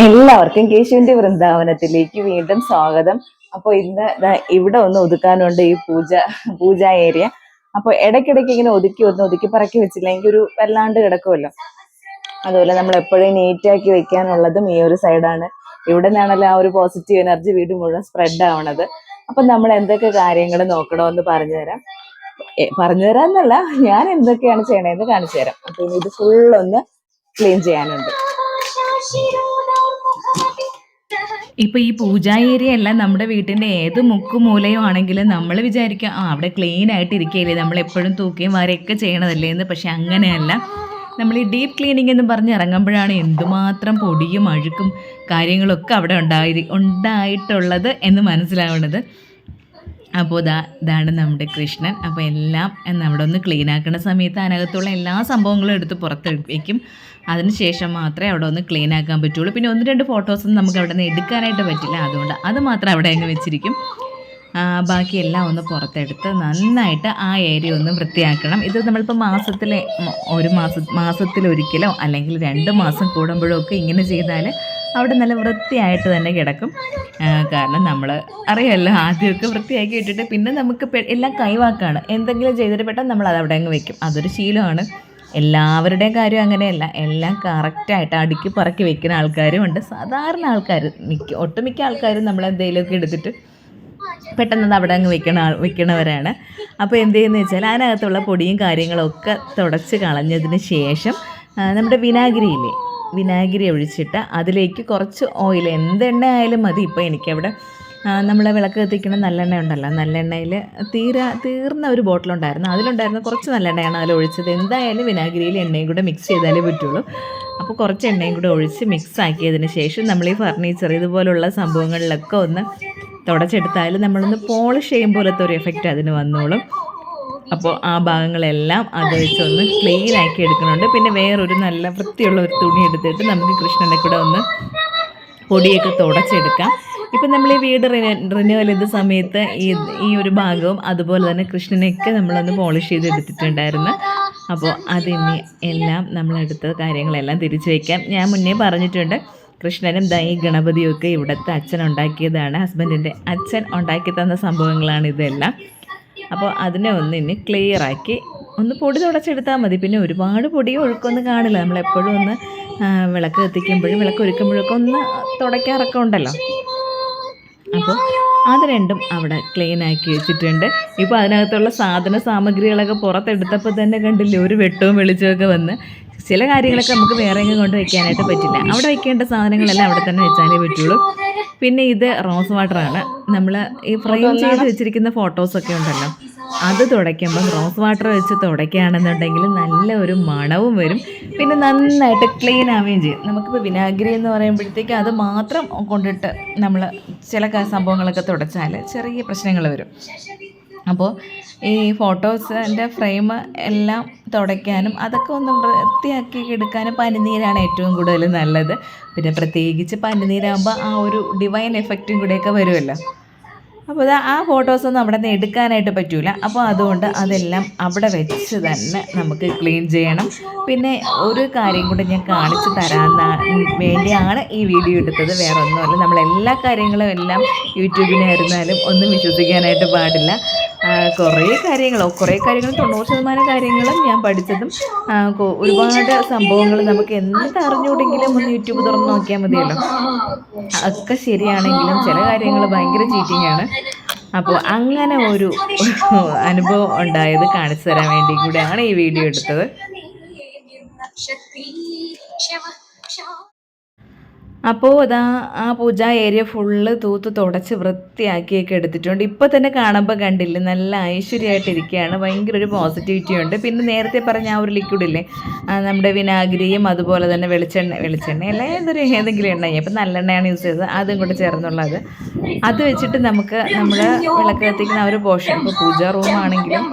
എല്ലാവർക്കും കേശുവിന്റെ വൃന്ദാവനത്തിലേക്ക് വീണ്ടും സ്വാഗതം. അപ്പോൾ ഇന്ന് ഇവിടെ ഒന്ന് ഒതുക്കാനുണ്ട് ഈ പൂജ പൂജ ഏരിയ. അപ്പോൾ ഇടയ്ക്കിടയ്ക്ക് ഇങ്ങനെ ഒതുക്കി ഒന്ന് ഒതുക്കി പറക്കി വെച്ചില്ലെങ്കിൽ ഒരു വല്ലാണ്ട് കിടക്കുമല്ലോ അതുപോലെ നമ്മൾ എപ്പോഴും നീറ്റാക്കി വെക്കാനുള്ളതും ഈ ഒരു സൈഡാണ് ഇവിടെ നിന്നാണല്ലോ ആ ഒരു പോസിറ്റീവ് എനർജി വീട് മുഴുവൻ സ്പ്രെഡ് ആവണത്. അപ്പൊ നമ്മൾ എന്തൊക്കെ കാര്യങ്ങൾ നോക്കണമെന്ന് പറഞ്ഞു തരാം. പറഞ്ഞു തരാം എന്നല്ല ഞാൻ എന്തൊക്കെയാണ് ചെയ്യണതെന്ന് കാണിച്ചു തരാം. അപ്പൊ ഇത് ഫുൾ ഒന്ന് ക്ലീൻ ചെയ്യാനുണ്ട്. ഇപ്പൊ ഈ പൂജാ ഏരിയ അല്ല നമ്മുടെ വീട്ടിന്റെ ഏത് മുക്കും മൂലയും ആണെങ്കിലും നമ്മൾ വിചാരിക്കുക ആ അവിടെ ക്ലീൻ ആയിട്ട് ഇരിക്കുകയല്ലേ നമ്മൾ എപ്പോഴും തൂക്കുകയും വരെയൊക്കെ ചെയ്യണതല്ലേ എന്ന്. പക്ഷെ അങ്ങനെയല്ല. നമ്മൾ ഈ ഡീപ്പ് ക്ലീനിങ് എന്ന് പറഞ്ഞ് ഇറങ്ങുമ്പോഴാണ് എന്തുമാത്രം പൊടിയും അഴുക്കും കാര്യങ്ങളൊക്കെ അവിടെ ഉണ്ടായി ഉണ്ടായിട്ടുള്ളത് എന്ന് മനസ്സിലാവുന്നത്. അപ്പോൾ ഇതാ ഇതാണ് നമ്മുടെ കൃഷ്ണൻ. അപ്പോൾ എല്ലാം നമ്മുടെ ഒന്ന് ക്ലീൻ ആക്കുന്ന സമയത്ത് അതിനകത്തുള്ള എല്ലാ സംഭവങ്ങളും എടുത്ത് പുറത്ത് വയ്ക്കും അതിനുശേഷം മാത്രമേ അവിടെ ഒന്ന് ക്ലീൻ ആക്കാൻ പറ്റുള്ളൂ. പിന്നെ ഒന്ന് രണ്ട് ഫോട്ടോസൊന്നും നമുക്ക് അവിടെ നിന്ന് എടുക്കാനായിട്ട് പറ്റില്ല. അതുകൊണ്ട് അത് മാത്രം അവിടെ അങ്ങ് വെച്ചിരിക്കും. ബാക്കി എല്ലാം ഒന്ന് പുറത്തെടുത്ത് നന്നായിട്ട് ആ ഏരിയ ഒന്ന് വൃത്തിയാക്കണം. ഇത് നമ്മളിപ്പോൾ മാസത്തിലെ ഒരു മാസ മാസത്തിലൊരിക്കലോ അല്ലെങ്കിൽ രണ്ട് മാസം കൂടുമ്പോഴോ ഒക്കെ ഇങ്ങനെ ചെയ്താൽ അവിടെ നല്ല വൃത്തിയായിട്ട് തന്നെ കിടക്കും. കാരണം നമ്മൾ അറിയാമല്ലോ ആദ്യമൊക്കെ വൃത്തിയാക്കി ഇട്ടിട്ട് പിന്നെ നമുക്ക് എല്ലാം കൈവാക്കാണ്. എന്തെങ്കിലും ചെയ്തിട്ട് പെട്ടെന്ന് നമ്മൾ അത് അവിടെ അങ്ങ് വെക്കും. അതൊരു ശീലമാണ്. എല്ലാവരുടെയും കാര്യം അങ്ങനെയല്ല. എല്ലാം കറക്റ്റായിട്ട് അടുക്കി പറക്കി വെക്കുന്ന ആൾക്കാരും ഉണ്ട്. സാധാരണ ആൾക്കാർ മിക്ക ഒട്ടുമിക്ക ആൾക്കാരും നമ്മൾ എന്തെങ്കിലുമൊക്കെ എടുത്തിട്ട് പെട്ടെന്ന് അവിടെ അങ്ങ് വെക്കണ വെക്കണവരാണ്. അപ്പോൾ എന്ത് ചെയ്യുന്നത് വെച്ചാൽ അതിനകത്തുള്ള പൊടിയും കാര്യങ്ങളൊക്കെ തുടച്ച് കളഞ്ഞതിന് ശേഷം നമ്മുടെ വിനാഗിരിയില്ലേ വിനാഗിരി ഒഴിച്ചിട്ട് അതിലേക്ക് കുറച്ച് ഓയിൽ എന്തെണ്ണ ആയാലും മതി. ഇപ്പോൾ എനിക്കവിടെ നമ്മൾ വിളക്ക് കത്തിക്കുന്ന നല്ലെണ്ണ ഉണ്ടല്ലോ. നല്ലെണ്ണയിൽ തീര തീർന്ന ഒരു ബോട്ടിലുണ്ടായിരുന്നു അതിലുണ്ടായിരുന്ന കുറച്ച് നല്ലെണ്ണയാണ് അതിൽ ഒഴിച്ചത്. എന്തായാലും വിനാഗിരിയിൽ എണ്ണയും കൂടെ മിക്സ് ചെയ്താലേ പറ്റുള്ളൂ. അപ്പോൾ കുറച്ച് എണ്ണയും കൂടെ ഒഴിച്ച് മിക്സ് ആക്കിയതിന് ശേഷം നമ്മൾ ഈ ഫർണിച്ചർ ഇതുപോലുള്ള സംഭവങ്ങളിലൊക്കെ ഒന്ന് തുടച്ചെടുത്താൽ നമ്മളൊന്ന് പോളിഷ് ചെയ്യും പോലത്തെ ഒരു എഫക്റ്റ് അതിന് വന്നോളും. അപ്പോൾ ആ ഭാഗങ്ങളെല്ലാം അത് വെച്ചൊന്ന് ക്ലീൻ ആക്കി എടുക്കുന്നുണ്ട്. പിന്നെ വേറൊരു നല്ല വൃത്തിയുള്ള ഒരു തുണി എടുത്തിട്ട് നമുക്ക് കൃഷ്ണന്റെ കൂടെ ഒന്ന് പൊടിയൊക്കെ തുടച്ചെടുക്കാം. ഇപ്പം നമ്മൾ ഈ വീട് റിന്യൂവൽ ചെയ്ത സമയത്ത് ഈ ഈ ഒരു ഭാഗവും അതുപോലെ തന്നെ കൃഷ്ണനെയൊക്കെ നമ്മളൊന്ന് പോളിഷ് ചെയ്ത് എടുത്തിട്ടുണ്ടായിരുന്നു അപ്പോൾ അതിനി എല്ലാം നമ്മളെടുത്ത കാര്യങ്ങളെല്ലാം തിരിച്ചു വയ്ക്കാം ഞാൻ മുന്നേ പറഞ്ഞിട്ടുണ്ട് കൃഷ്ണനും ദൈ ഗണപതിയും ഒക്കെ ഇവിടുത്തെ അച്ഛൻ ഉണ്ടാക്കിയതാണ്. ഹസ്ബൻഡിന്റെ അച്ഛൻ ഉണ്ടാക്കി തന്ന സംഭവങ്ങളാണ് ഇതെല്ലാം. അപ്പോൾ അതിനെ ഒന്ന് ഇനി ക്ലിയർ ആക്കി ഒന്ന് പൊടി തുടച്ചെടുത്താൽ മതി. പിന്നെ ഒരുപാട് പൊടി ഒഴുക്കൊന്നും കാണില്ല. നമ്മളെപ്പോഴും ഒന്ന് വിളക്ക് കത്തിക്കുമ്പോഴും വിളക്ക് ഒരുക്കുമ്പോഴൊക്കെ ഒന്ന് തുടയ്ക്കാറൊക്കെ ഉണ്ടല്ലോ. അപ്പോൾ അത് രണ്ടും അവിടെ ക്ലീൻ ആക്കി വെച്ചിട്ടുണ്ട്. ഇപ്പോൾ അതിനകത്തുള്ള സാധന സാമഗ്രികളൊക്കെ പുറത്തെടുത്തപ്പോൾ തന്നെ കണ്ടില്ലേ ഒരു വെട്ടവും വെളിച്ചമൊക്കെ വന്ന് ചില കാര്യങ്ങളൊക്കെ നമുക്ക് വേറെ എങ്ങും കൊണ്ട് വയ്ക്കാനായിട്ട് പറ്റില്ല. അവിടെ വയ്ക്കേണ്ട സാധനങ്ങളെല്ലാം അവിടെ തന്നെ വെച്ചാലേ പറ്റുള്ളൂ. പിന്നെ ഇത് റോസ് വാട്ടറാണ് നമ്മൾ ഈ ഫ്രെയിം ചെയ്ത് വെച്ചിരിക്കുന്ന ഫോട്ടോസൊക്കെ ഉണ്ടല്ലോ. അത് തുടയ്ക്കുമ്പം റോസ് വാട്ടർ വെച്ച് തുടയ്ക്കുകയാണെന്നുണ്ടെങ്കിൽ നല്ല ഒരു മണവും വരും. പിന്നെ നന്നായിട്ട് ക്ലീൻ ആവുകയും ചെയ്യും. നമുക്കിപ്പോൾ വിനാഗിരി എന്ന് പറയുമ്പോഴത്തേക്ക് അത് മാത്രം കൊണ്ടിട്ട് നമ്മൾ ചില സംഭവങ്ങളൊക്കെ തുടച്ചാൽ ചെറിയ പ്രശ്നങ്ങൾ വരും. അപ്പോൾ ഈ ഫോട്ടോസിന്റെ ഫ്രെയിം എല്ലാം തുടയ്ക്കാനും അതൊക്കെ ഒന്ന് വൃത്തിയാക്കി എടുക്കാനും പനിനീരാണ് ഏറ്റവും കൂടുതൽ നല്ലത്. പിന്നെ പ്രത്യേകിച്ച് പനിനീരാകുമ്പോൾ ആ ഒരു ഡിവൈൻ എഫക്റ്റും കൂടെയൊക്കെ വരുമല്ലോ. അപ്പോൾ ആ ഫോട്ടോസൊന്നും അവിടെ നിന്ന് എടുക്കാനായിട്ട് പറ്റൂല. അപ്പോൾ അതുകൊണ്ട് അതെല്ലാം അവിടെ വെച്ച് തന്നെ നമുക്ക് ക്ലീൻ ചെയ്യണം. പിന്നെ ഒരു കാര്യം കൂടെ ഞാൻ കാണിച്ചു തരാമെന്ന വേണ്ടിയാണ് ഈ വീഡിയോ എടുത്തത്. വേറെ ഒന്നുമല്ല. നമ്മൾ എല്ലാ കാര്യങ്ങളും എല്ലാം യൂട്യൂബിനായിരുന്നാലും ഒന്നും വിശ്വസിക്കാനായിട്ട് പാടില്ല. കുറേ കാര്യങ്ങളോ കുറേ കാര്യങ്ങൾ തൊണ്ണൂറ് ശതമാനം കാര്യങ്ങളും ഞാൻ പഠിച്ചതും ഒരുപാട് സംഭവങ്ങൾ നമുക്ക് എന്ത് അറിഞ്ഞുകൂടെങ്കിലും ഒന്ന് യൂട്യൂബ് തുറന്ന് നോക്കിയാൽ മതിയല്ലോ. ഒക്കെ ശരിയാണെങ്കിലും ചില കാര്യങ്ങൾ ഭയങ്കര ചീറ്റിംഗ് ആണ്. അപ്പോൾ അങ്ങനെ ഒരു അനുഭവം ഉണ്ടായത് കാണിച്ചു തരാൻ വേണ്ടി കൂടെയാണ് ഈ വീഡിയോ എടുത്തത്. അപ്പോൾ അതാ ആ പൂജ ഏരിയ ഫുള്ള് തൂത്ത് തുടച്ച് വൃത്തിയാക്കിയൊക്കെ എടുത്തിട്ടുണ്ട്. ഇപ്പോൾ തന്നെ കാണുമ്പോൾ കണ്ടില്ല നല്ല ഐശ്വര്യമായിട്ടിരിക്കുകയാണ്. ഭയങ്കര ഒരു പോസിറ്റിവിറ്റി ഉണ്ട്. പിന്നെ നേരത്തെ പറഞ്ഞ ആ ഒരു ലിക്വിഡില്ലേ നമ്മുടെ വിനാഗിരിയും അതുപോലെ തന്നെ വെളിച്ചെണ്ണ വെളിച്ചെണ്ണ അല്ല ഏതൊരു ഏതെങ്കിലും എണ്ണ ഇപ്പം നല്ലെണ്ണയാണ് യൂസ് ചെയ്തത്. അതും കൂടെ ചേർന്നുള്ളത്. അത് വെച്ചിട്ട് നമുക്ക് നമ്മൾ വിളക്ക് കത്തിക്കുന്ന ആ ഒരു പോഷൻ ഇപ്പോൾ പൂജാ റൂമാണെങ്കിലും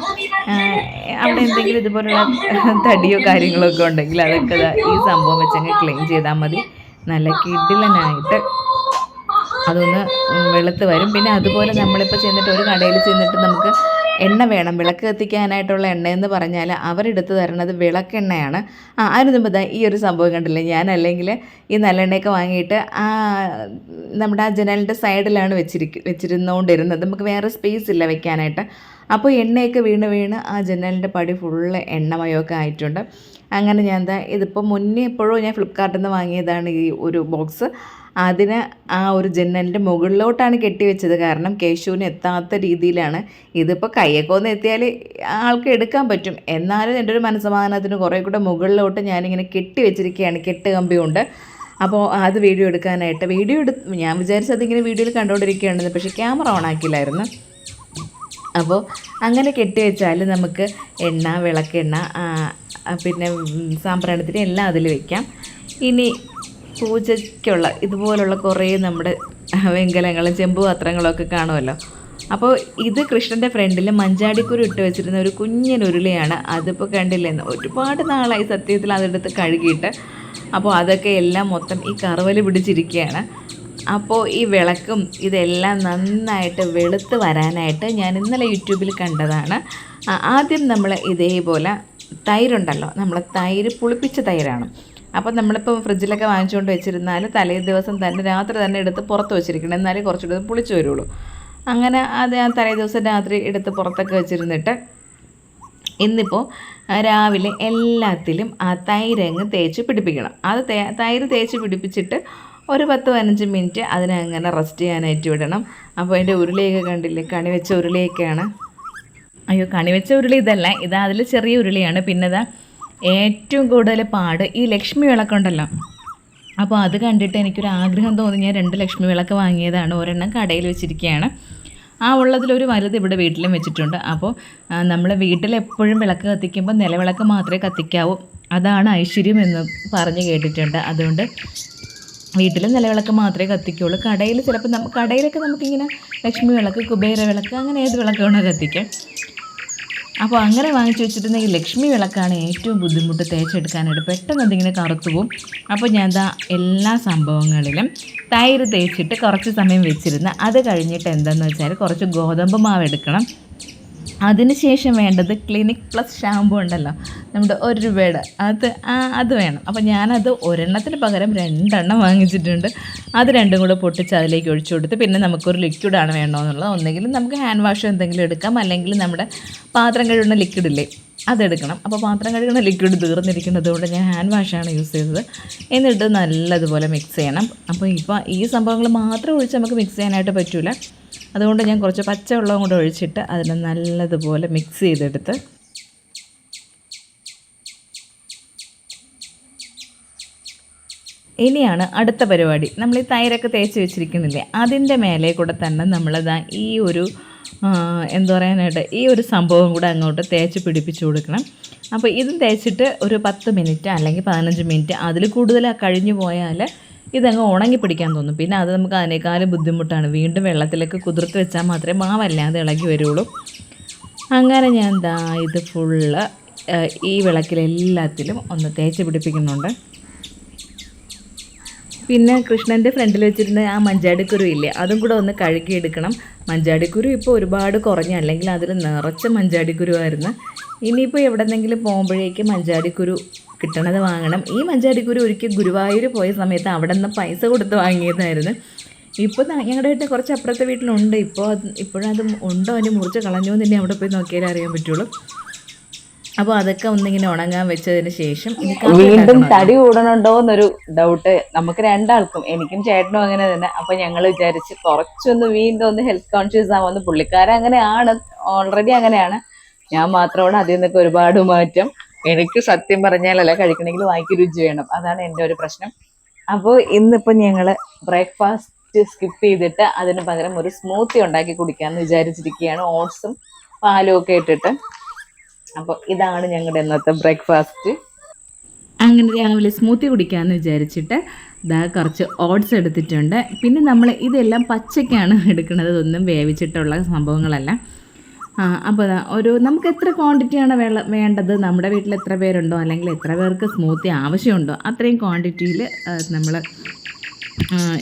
അവിടെ എന്തെങ്കിലും ഇതുപോലുള്ള തടിയോ കാര്യങ്ങളോ ഒക്കെ ഉണ്ടെങ്കിൽ അതൊക്കെ ഈ സംഭവം വെച്ചങ്ങ് ക്ലീൻ ചെയ്താൽ മതി. നല്ല കിടിലനായിട്ട് അതൊന്ന് വെളുത്ത് വരും. പിന്നെ അതുപോലെ നമ്മളിപ്പോൾ ചെന്നിട്ട് ഒരു കടയിൽ ചെന്നിട്ട് നമുക്ക് എണ്ണ വേണം. വിളക്ക് കത്തിക്കാനായിട്ടുള്ള എണ്ണയെന്ന് പറഞ്ഞാൽ അവരെടുത്ത് തരണത് വിളക്കെണ്ണയാണ്. ആ അതിന് മുമ്പ് ദാ ഈ ഒരു സംഭവം കണ്ടില്ലേ? ഞാൻ അല്ലെങ്കിൽ ഈ നല്ലെണ്ണയൊക്കെ വാങ്ങിയിട്ട് ആ നമ്മുടെ ആ ജനലിന്റെ സൈഡിലാണ് വെച്ചിരിക്ക വെച്ചിരുന്നുകൊണ്ടിരുന്നത് നമുക്ക് വേറെ സ്പേസ് ഇല്ല വെക്കാനായിട്ട്. അപ്പോൾ എണ്ണയൊക്കെ വീണ് വീണ് ആ ജനലിന്റെ പടി ഫുള്ള് എണ്ണമയമൊക്കെ ആയിട്ടുണ്ട്. അങ്ങനെ ഞാൻ എന്താ ഇതിപ്പോൾ മുന്നേ എപ്പോഴോ ഞാൻ ഫ്ലിപ്കാർട്ടിൽ നിന്ന് വാങ്ങിയതാണ് ഈ ഒരു ബോക്സ് അതിന് ആ ഒരു ജനലിന്റെ മുകളിലോട്ടാണ് കെട്ടിവെച്ചത് കാരണം കേശുവിന് എത്താത്ത രീതിയിലാണ്. ഇതിപ്പോൾ കയ്യൊക്കെ ഒന്ന് എത്തിയാൽ ആൾക്ക് എടുക്കാൻ പറ്റും. എന്നാലും എന്റെ ഒരു മനസ്സമാധാനത്തിന് കുറേ കൂടെ മുകളിലോട്ട് ഞാനിങ്ങനെ കെട്ടി വെച്ചിരിക്കുകയാണ്. കെട്ട് കമ്പി കൊണ്ട്. അപ്പോൾ അത് വീഡിയോ എടുക്കാനായിട്ട്. വീഡിയോ എടു ഞാൻ വിചാരിച്ചത് ഇങ്ങനെ വീഡിയോയിൽ കണ്ടുകൊണ്ടിരിക്കുകയാണെന്ന് പക്ഷേ ക്യാമറ ഓൺ ആക്കിയില്ലായിരുന്നു. അപ്പോൾ അങ്ങനെ കെട്ടി വെച്ചാൽ നമുക്ക് എണ്ണ വിളക്കെണ്ണ പിന്നെ സാമ്പ്രാണത്തിന് എല്ലാം അതിൽ വെക്കാം. ഇനി പൂജയ്ക്കുള്ള ഇതുപോലുള്ള കുറേ നമ്മുടെ വെങ്കലങ്ങളും ചെമ്പ് പാത്രങ്ങളും ഒക്കെ കാണുമല്ലോ. അപ്പോൾ ഇത് കൃഷ്ണന്റെ ഫ്രണ്ടിൽ മഞ്ചാടിക്കുരു ഇട്ട് വെച്ചിരുന്ന ഒരു കുഞ്ഞനുരുളിയാണ് അതിപ്പോൾ കണ്ടില്ലെന്ന് ഒരുപാട് നാളായി സത്യത്തിൽ അതെടുത്ത് കഴുകിയിട്ട്. അപ്പോൾ അതൊക്കെ എല്ലാം മൊത്തം ഈ കറവൽ പിടിച്ചിരിക്കുകയാണ്. അപ്പോൾ ഈ വിളക്കും ഇതെല്ലാം നന്നായിട്ട് വെളുത്ത് വരാനായിട്ട് ഞാൻ ഇന്നലെ യൂട്യൂബിൽ കണ്ടതാണ്. ആദ്യം നമ്മൾ ഇതേപോലെ തൈരുണ്ടല്ലോ നമ്മൾ തൈര് പുളിപ്പിച്ച തൈരാണ്. അപ്പോൾ നമ്മളിപ്പോൾ ഫ്രിഡ്ജിലൊക്കെ വാങ്ങിച്ചുകൊണ്ട് വെച്ചിരുന്നാൽ തലേ ദിവസം തന്നെ രാത്രി തന്നെ എടുത്ത് പുറത്ത് വെച്ചിരിക്കണം. എന്നാലേ കുറച്ചുകൂടെ പുളിച്ചു വരുള്ളൂ. അങ്ങനെ അത് ഞാൻ തലേ ദിവസം രാത്രി എടുത്ത് പുറത്തൊക്കെ വെച്ചിരുന്നിട്ട് ഇന്നിപ്പോൾ രാവിലെ എല്ലാത്തിലും ആ തൈരങ്ങ് തേച്ച് പിടിപ്പിക്കണം. അത് തൈര് തേച്ച് പിടിപ്പിച്ചിട്ട് ഒരു പത്ത് പതിനഞ്ച് മിനിറ്റ് അതിനെ അങ്ങനെ റെസ്റ്റ് ചെയ്യാനായിട്ട് വിടണം. അപ്പോൾ അതിന്റെ ഉരുളിയൊക്കെ കണ്ടില്ലേ? കണി വെച്ച ഉരുളിയൊക്കെയാണ്. അയ്യോ കണി വെച്ച ഉരുളി ഇതല്ല. ഇതാ അതിൽ ചെറിയ ഉരുളിയാണ്. പിന്നെ ഇതാ ഏറ്റവും കൂടുതൽ പാട് ഈ ലക്ഷ്മി വിളക്കുണ്ടല്ലോ അപ്പോൾ അത് കണ്ടിട്ട് എനിക്കൊരു ആഗ്രഹം തോന്നി. ഞാൻ രണ്ട് ലക്ഷ്മി വിളക്ക് വാങ്ങിയതാണ്. ഒരെണ്ണം കടയിൽ വെച്ചിരിക്കുകയാണ്. ആ ഉള്ളതിലൊരു വലുത് ഇവിടെ വീട്ടിലും വെച്ചിട്ടുണ്ട്. അപ്പോൾ നമ്മൾ വീട്ടിൽ എപ്പോഴും വിളക്ക് കത്തിക്കുമ്പോൾ നിലവിളക്ക് മാത്രമേ കത്തിക്കാവൂ. അതാണ് ഐശ്വര്യം എന്ന് പറഞ്ഞ് കേട്ടിട്ടുണ്ട്. അതുകൊണ്ട് വീട്ടിൽ നിലവിളക്ക് മാത്രമേ കത്തിക്കുള്ളൂ. കടയിൽ ചിലപ്പോൾ നമ്മ കടയിലൊക്കെ നമുക്കിങ്ങനെ ലക്ഷ്മി വിളക്ക് കുബേര വിളക്ക് അങ്ങനെ ഏത് വിളക്കാണ് കത്തിക്കാം. അപ്പോൾ അങ്ങനെ വാങ്ങിച്ചു വെച്ചിട്ടുണ്ടെങ്കിൽ ലക്ഷ്മി വിളക്കാണ് ഏറ്റവും ബുദ്ധിമുട്ട് തേച്ചെടുക്കാനായിട്ട് പെട്ടെന്ന് അതിങ്ങനെ കറുത്തു പോവും. അപ്പോൾ ഞാൻ ദാ എല്ലാ സംഭവങ്ങളിലും തൈര് തേച്ചിട്ട് കുറച്ച് സമയം വെച്ചിരുന്ന് അത് കഴിഞ്ഞിട്ട് എന്താണെന്ന് വെച്ചാൽ കുറച്ച് ഗോതമ്പ് മാവ് എടുക്കണം. അതിനുശേഷം വേണ്ടത് ക്ലിനിക് പ്ലസ് ഷാമ്പു ഉണ്ടല്ലോ നമ്മുടെ ഒരു രൂപയുടെ അത് അത് വേണം. അപ്പോൾ ഞാനത് ഒരെണ്ണത്തിന് പകരം രണ്ടെണ്ണം വാങ്ങിച്ചിട്ടുണ്ട്. അത് രണ്ടും കൂടെ പൊട്ടിച്ച് അതിലേക്ക് ഒഴിച്ചു കൊടുത്ത് പിന്നെ നമുക്കൊരു ലിക്വിഡാണ് വേണമെന്നുള്ളത് ഒന്നെങ്കിലും നമുക്ക് ഹാൻഡ് വാഷ് എന്തെങ്കിലും എടുക്കാം. അല്ലെങ്കിൽ നമ്മുടെ പാത്രം കഴുകുന്ന ലിക്വിഡില്ലേ അതെടുക്കണം. അപ്പോൾ പാത്രം കഴുകുന്ന ലിക്വിഡ് തീർന്നിരിക്കുന്നത് കൊണ്ട് ഞാൻ ഹാൻഡ് വാഷാണ് യൂസ് ചെയ്തത്. എന്നിട്ട് നല്ലതുപോലെ മിക്സ് ചെയ്യണം. അപ്പോൾ ഇപ്പോൾ ഈ സംഭവങ്ങൾ മാത്രം ഒഴിച്ച് നമുക്ക് മിക്സ് ചെയ്യാനായിട്ട് പറ്റില്ല അതുകൊണ്ട് ഞാൻ കുറച്ച് പച്ചവെള്ളം കൂടെ ഒഴിച്ചിട്ട് അതിനെ നല്ലതുപോലെ മിക്സ് ചെയ്തെടുത്ത് ഇനിയാണ് അടുത്ത പരിപാടി. നമ്മൾ ഈ തൈരൊക്കെ തേച്ച് വെച്ചിരിക്കുന്നില്ലേ? അതിന്റെ മേലെ കൂടെ തന്നെ നമ്മളിതാ ഈ ഒരു എന്താ പറയാനായിട്ട് ഈ ഒരു സംഭവം കൂടെ അങ്ങോട്ട് തേച്ച് പിടിപ്പിച്ച് കൊടുക്കണം. അപ്പോൾ ഇതും തേച്ചിട്ട് ഒരു പത്ത് മിനിറ്റ് അല്ലെങ്കിൽ പതിനഞ്ച് മിനിറ്റ് അതിൽ കൂടുതൽ കഴിഞ്ഞു പോയാൽ ഇതങ്ങ് ഉണങ്ങി പിടിക്കാൻ തോന്നും. പിന്നെ അത് നമുക്ക് അതിനേക്കാളും ബുദ്ധിമുട്ടാണ്. വീണ്ടും വെള്ളത്തിലേക്ക് കുതിർത്ത് വെച്ചാൽ മാത്രമേ മാവല്ലാതെ ഇളകി വരുള്ളൂ. അങ്ങനെ ഞാൻ എന്താ ഇത് ഫുള്ള് ഈ വിളക്കിലെല്ലാത്തിലും ഒന്ന് തേച്ച് പിടിപ്പിക്കുന്നുണ്ട്. പിന്നെ കൃഷ്ണന്റെ ഫ്രണ്ടിൽ വെച്ചിരുന്ന ആ മഞ്ചാടിക്കുരു ഇല്ലേ അതും കൂടെ ഒന്ന് കഴുകിയെടുക്കണം. മഞ്ചാടിക്കുരു ഇപ്പോൾ ഒരുപാട് കുറഞ്ഞ അല്ലെങ്കിൽ അതിൽ നിറച്ച മഞ്ചാടിക്കുരുവായിരുന്നു. ഇനിയിപ്പോൾ എവിടെന്നെങ്കിലും പോകുമ്പോഴേക്ക് മഞ്ചാടിക്കുരു കിട്ടണത് വാങ്ങണം. ഈ മഞ്ചാടിക്കുരു ഒരിക്കൽ ഗുരുവായൂർ പോയ സമയത്ത് അവിടെ നിന്ന് പൈസ കൊടുത്ത് വാങ്ങിയതായിരുന്നു. ഇപ്പോൾ ഞങ്ങളുടെ വീട്ടിൽ കുറച്ച് അപ്പുറത്തെ വീട്ടിലുണ്ട്. ഇപ്പോൾ അത് ഇപ്പോഴത് ഉണ്ടോ? അതിന് മുറിച്ച് കളഞ്ഞോ എന്ന് തന്നെ അവിടെ പോയി നോക്കിയാലേ അറിയാൻ പറ്റുള്ളൂ. അപ്പോൾ അതൊക്കെ ഒന്നിങ്ങനെ ഉണങ്ങാൻ വെച്ചതിന് ശേഷം വീണ്ടും തടി കൂടണുണ്ടോ എന്നൊരു ഡൗട്ട് നമുക്ക് രണ്ടാൾക്കും എനിക്കും ചേട്ടനും അങ്ങനെ തന്നെ. അപ്പൊ ഞങ്ങൾ വിചാരിച്ച് കുറച്ചൊന്ന് വീണ്ടും ഒന്ന് ഹെൽത്ത് കോൺഷ്യസ് ആവുമെന്ന് പുള്ളിക്കാരൻ അങ്ങനെയാണ് ഓൾറെഡി അങ്ങനെയാണ്. ഞാൻ മാത്രമാണ് അതിൽ നിന്നൊക്കെ ഒരുപാട് മാറ്റം. എനിക്ക് സത്യം പറഞ്ഞാലല്ല കഴിക്കണമെങ്കിൽ വായിക്ക് രുചി വേണം. അതാണ് എന്റെ ഒരു പ്രശ്നം. അപ്പോൾ ഇന്നിപ്പോ ഞങ്ങൾ ബ്രേക്ക്ഫാസ്റ്റ് സ്കിപ്പ് ചെയ്തിട്ട് അതിന് പകരം ഒരു സ്മൂത്തി ഉണ്ടാക്കി കുടിക്കാന്ന് വിചാരിച്ചിരിക്കുകയാണ്. ഓട്സും പാലും ഒക്കെ ഇട്ടിട്ട്. അപ്പോൾ ഇതാണ് ഞങ്ങളുടെ ഇന്നത്തെ ബ്രേക്ക്ഫാസ്റ്റ് അങ്ങനെ രാവിലെ സ്മൂത്തി കുടിക്കാമെന്ന് വിചാരിച്ചിട്ട് ദാ കുറച്ച് ഓട്സ് എടുത്തിട്ടുണ്ട്. പിന്നെ നമ്മൾ ഇതെല്ലാം പച്ചയ്ക്കാണ് എടുക്കുന്നത്. ഇതൊന്നും വേവിച്ചിട്ടുള്ള സംഭവങ്ങളല്ല. അപ്പോൾ ഒരു നമുക്ക് എത്ര ക്വാണ്ടിറ്റിയാണ് വെള്ള വേണ്ടത്? നമ്മുടെ വീട്ടിൽ എത്ര പേരുണ്ടോ? അല്ലെങ്കിൽ എത്ര പേർക്ക് സ്മൂത്തി ആവശ്യമുണ്ടോ? അത്രയും ക്വാണ്ടിറ്റിയിൽ നമ്മൾ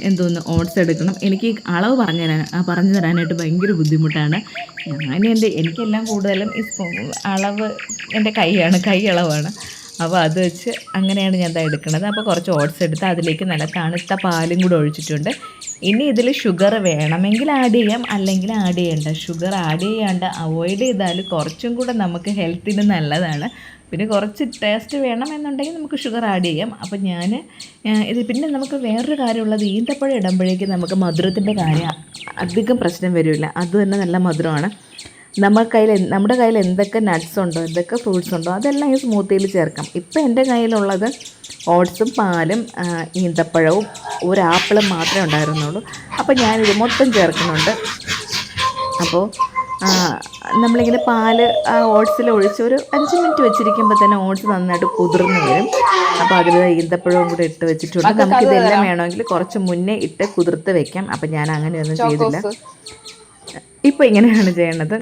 എന്തോന്ന് ഓട്സ് എടുക്കണം. എനിക്ക് അളവ് പറഞ്ഞു തരാൻ പറഞ്ഞു തരാനായിട്ട് ഭയങ്കര ബുദ്ധിമുട്ടാണ്. ഞാൻ എന്റെ എനിക്കെല്ലാം കൂടുതലും ഈ അളവ് എന്റെ കൈയാണ് കൈ അളവാണ്. അപ്പോൾ അത് വെച്ച് അങ്ങനെയാണ് ഞാൻ ഇതാ എടുക്കുന്നത് അപ്പോൾ കുറച്ച് ഓട്സ് എടുത്ത് അതിലേക്ക് നല്ല തണുത്ത പാലും കൂടെ ഒഴിച്ചിട്ടുണ്ട്. ഇനി ഇതിൽ ഷുഗർ വേണമെങ്കിൽ ആഡ് ചെയ്യാം അല്ലെങ്കിൽ ആഡ് ചെയ്യണ്ട. ഷുഗർ ആഡ് ചെയ്യാണ്ട് അവോയ്ഡ് ചെയ്താൽ കുറച്ചും കൂടെ നമുക്ക് ഹെൽത്തിന് നല്ലതാണ്. പിന്നെ കുറച്ച് ടേസ്റ്റ് വേണമെന്നുണ്ടെങ്കിൽ നമുക്ക് ഷുഗർ ആഡ് ചെയ്യാം. അപ്പം ഞാൻ ഇത് പിന്നെ നമുക്ക് വേറൊരു കാര്യമുള്ളത് ഈന്തപ്പഴം ഇടുമ്പോഴേക്കും നമുക്ക് മധുരത്തിന്റെ കാര്യം അധികം പ്രശ്നം വരില്ല. അത് തന്നെ നല്ല മധുരമാണ്. നമ്മുടെ കയ്യിൽ നമ്മുടെ കയ്യിൽ എന്തൊക്കെ നട്ട്സ് ഉണ്ടോ എന്തൊക്കെ ഫ്രൂട്ട്സ് ഉണ്ടോ അതെല്ലാം ഈ സ്മൂത്തിയിൽ ചേർക്കാം. ഇപ്പം എന്റെ കയ്യിലുള്ളത് ഓട്സും പാലും ഈന്തപ്പഴവും ഒരു ആപ്പിളും മാത്രമേ ഉണ്ടായിരുന്നുള്ളൂ. അപ്പോൾ ഞാനിത് മൊത്തം ചേർക്കുന്നുണ്ട്. അപ്പോൾ നമ്മളിങ്ങനെ പാൽ ആ ഓട്സിൽ ഒഴിച്ച് ഒരു അഞ്ച് മിനിറ്റ് വെച്ചിരിക്കുമ്പോൾ തന്നെ ഓട്സ് നന്നായിട്ട് കുതിർന്ന് വരും. അപ്പോൾ അതിൽ ഈന്തപ്പഴവും കൂടെ ഇട്ട് വെച്ചിട്ടുണ്ട്. നമുക്ക് ഇതെല്ലാം വേണമെങ്കിൽ കുറച്ച് മുന്നേ ഇട്ട് കുതിർത്ത് വെക്കാം. അപ്പം ഞാൻ അങ്ങനെയൊന്നും ചെയ്തില്ല. ഇപ്പോൾ ഇങ്ങനെയാണ് ചെയ്യണത്.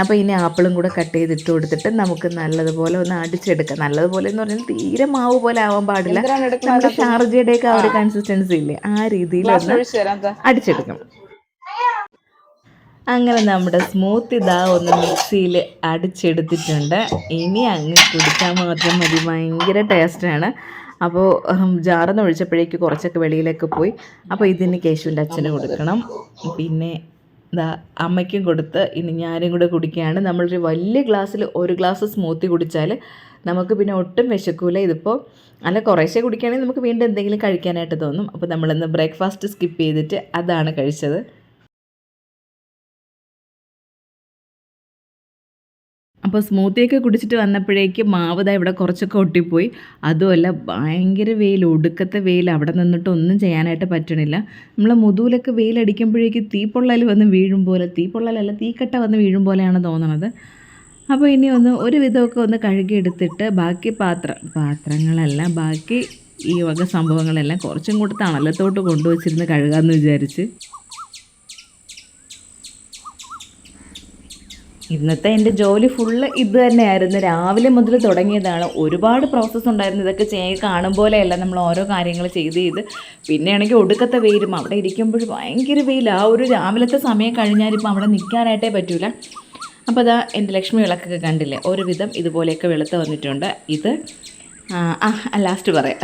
അപ്പോൾ ഇനി ആപ്പിളും കൂടെ കട്ട് ചെയ്ത് ഇട്ട് കൊടുത്തിട്ട് നമുക്ക് നല്ലതുപോലെ ഒന്ന് അടിച്ചെടുക്കാം. നല്ലതുപോലെ എന്ന് പറഞ്ഞാൽ തീരെ മാവ് പോലെ ആവാൻ പാടില്ല. നമ്മുടെ ഷാർജയുടെയൊക്കെ ആ ഒരു കൺസിസ്റ്റൻസി ഇല്ലേ? ആ രീതിയിൽ ഒന്ന് അടിച്ചെടുക്കും. അങ്ങനെ നമ്മുടെ സ്മൂത്ത് ഇതാ ഒന്ന് മിക്സിയിൽ അടിച്ചെടുത്തിട്ടുണ്ട്. ഇനി അങ്ങ് കുടിക്കാൻ മാത്രം മതി. ഭയങ്കര ടേസ്റ്റാണ്. അപ്പോൾ ജാറന്ന് ഒഴിച്ചപ്പോഴേക്ക് കുറച്ചൊക്കെ വെളിയിലൊക്കെ പോയി. അപ്പോൾ ഇതിന് കേശുവിന്റെ അച്ഛന് കൊടുക്കണം. പിന്നെ ഇതാ അമ്മയ്ക്കും കൊടുത്ത് ഇനി ഞാനും കൂടെ കുടിക്കുകയാണ്. നമ്മളൊരു വലിയ ഗ്ലാസ്സിൽ ഒരു ഗ്ലാസ് സ്മൂത്തി കുടിച്ചാൽ നമുക്ക് പിന്നെ ഒട്ടും വിശക്കൂല. ഇതിപ്പോൾ അല്ല കുറേശ്ശെ കുടിക്കുകയാണെങ്കിൽ നമുക്ക് വീണ്ടും എന്തെങ്കിലും കഴിക്കാനായിട്ട് തോന്നും. അപ്പോൾ നമ്മളിന്ന് ബ്രേക്ക്ഫാസ്റ്റ് സ്കിപ്പ് ചെയ്തിട്ട് അതാണ് കഴിച്ചത്. അപ്പോൾ സ്മൂത്തിയൊക്കെ കുടിച്ചിട്ട് വന്നപ്പോഴേക്ക് മാവത ഇവിടെ കുറച്ചൊക്കെ ഒട്ടിപ്പോയി. അതുമല്ല ഭയങ്കര വെയിൽ ഒടുക്കത്തെ വെയിൽ അവിടെ നിന്നിട്ട് ഒന്നും ചെയ്യാനായിട്ട് പറ്റണില്ല. നമ്മൾ മുതുകിലൊക്കെ വെയിലടിക്കുമ്പോഴേക്ക് തീപ്പൊള്ളൽ വന്ന് വീഴും പോലെ തീപ്പൊള്ളലല്ല തീക്കട്ട വന്ന് വീഴും പോലെയാണ് തോന്നണത്. അപ്പോൾ ഇനി ഒന്ന് ഒരു വിധമൊക്കെ ഒന്ന് കഴുകിയെടുത്തിട്ട് ബാക്കി പാത്രം പാത്രങ്ങളല്ല ബാക്കി ഈ വക സംഭവങ്ങളെല്ലാം കുറച്ചും കൂടെ തണലത്തോട്ട് കൊണ്ടുവച്ചിരുന്ന് കഴുകാമെന്ന് വിചാരിച്ച്. ഇന്നത്തെ എന്റെ ജോലി ഫുള്ള് ഇത് തന്നെയായിരുന്നു. രാവിലെ മുതൽ തുടങ്ങിയതാണ്. ഒരുപാട് പ്രോസസ്സ് ഉണ്ടായിരുന്നു. ഇതൊക്കെ ചെയ്യാൻ കാണും പോലെയല്ല നമ്മൾ ഓരോ കാര്യങ്ങൾ ചെയ്ത് ചെയ്ത്. പിന്നെയാണെങ്കിൽ ഒടുക്കത്തെ വെയിലും അവിടെ ഇരിക്കുമ്പോൾ ഭയങ്കര വെയിൽ. ആ ഒരു രാവിലത്തെ സമയം കഴിഞ്ഞാൽ അവിടെ നിൽക്കാനായിട്ടേ പറ്റൂല. അപ്പോൾ അതാ എന്റെ ലക്ഷ്മി വിളക്കൊക്കെ കണ്ടില്ലേ? ഒരുവിധം ഇതുപോലെയൊക്കെ വെളുത്ത് വന്നിട്ടുണ്ട്. ഇത് ആ ലാസ്റ്റ് പറയാം.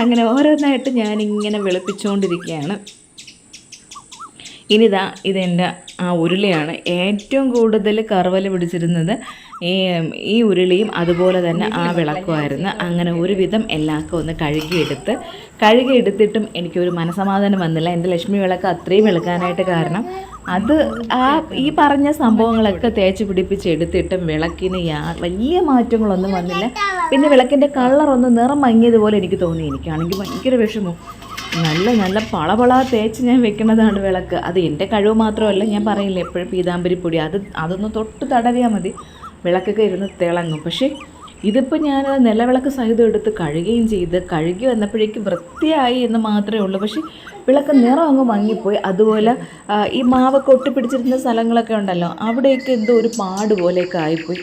അങ്ങനെ ഓരോന്നായിട്ട് ഞാനിങ്ങനെ വെളുപ്പിച്ചുകൊണ്ടിരിക്കുകയാണ് ഇനിതാ ഇതെന്റെ ആ ഉരുളിയാണ് ഏറ്റവും കൂടുതൽ കറുവല പിടിച്ചിരുന്നത്. ഈ ഈ ഉരുളിയും അതുപോലെ തന്നെ ആ വിളക്കുമായിരുന്നു. അങ്ങനെ ഒരുവിധം എല്ലാവർക്കും ഒന്ന് കഴുകിയെടുത്ത് കഴുകിയെടുത്തിട്ടും എനിക്കൊരു മനസമാധാനം വന്നില്ല. എന്റെ ലക്ഷ്മി വിളക്ക് അത്രയും വെളുക്കാനായിട്ട് കാരണം അത് ആ ഈ പറഞ്ഞ സംഭവങ്ങളൊക്കെ തേച്ച് പിടിപ്പിച്ചെടുത്തിട്ടും വിളക്കിന് യാ വലിയ മാറ്റങ്ങളൊന്നും വന്നില്ല. പിന്നെ വിളക്കിന്റെ കളറൊന്ന് നിറം മങ്ങിയതുപോലെ എനിക്ക് തോന്നി. എനിക്കാണെങ്കിൽ ഭയങ്കര വിഷമം. നല്ല നല്ല പളപള തേച്ച് ഞാൻ വെക്കുന്നതാണ് വിളക്ക്. അത് എന്റെ കഴിവ് മാത്രമല്ല ഞാൻ പറയില്ല എപ്പോഴും പീതാമ്പരി പൊടി. അത് അതൊന്ന് തൊട്ട് തടവിയാൽ മതി. വിളക്കൊക്കെ ഇരുന്ന് തിളങ്ങും. പക്ഷേ ഇതിപ്പോൾ ഞാൻ നിലവിളക്ക് സഹിതം എടുത്ത് കഴുകുകയും ചെയ്ത് കഴുകി വന്നപ്പോഴേക്കും വൃത്തിയായി എന്ന് മാത്രമേ ഉള്ളൂ. പക്ഷേ വിളക്ക് നിറം അങ്ങ് മങ്ങിപ്പോയി. അതുപോലെ ഈ മാവൊക്കെ ഒട്ടിപ്പിടിച്ചിരുന്ന സ്ഥലങ്ങളൊക്കെ ഉണ്ടല്ലോ അവിടെയൊക്കെ എന്തോ ഒരു പാട് പോലെയൊക്കെ ആയിപ്പോയി.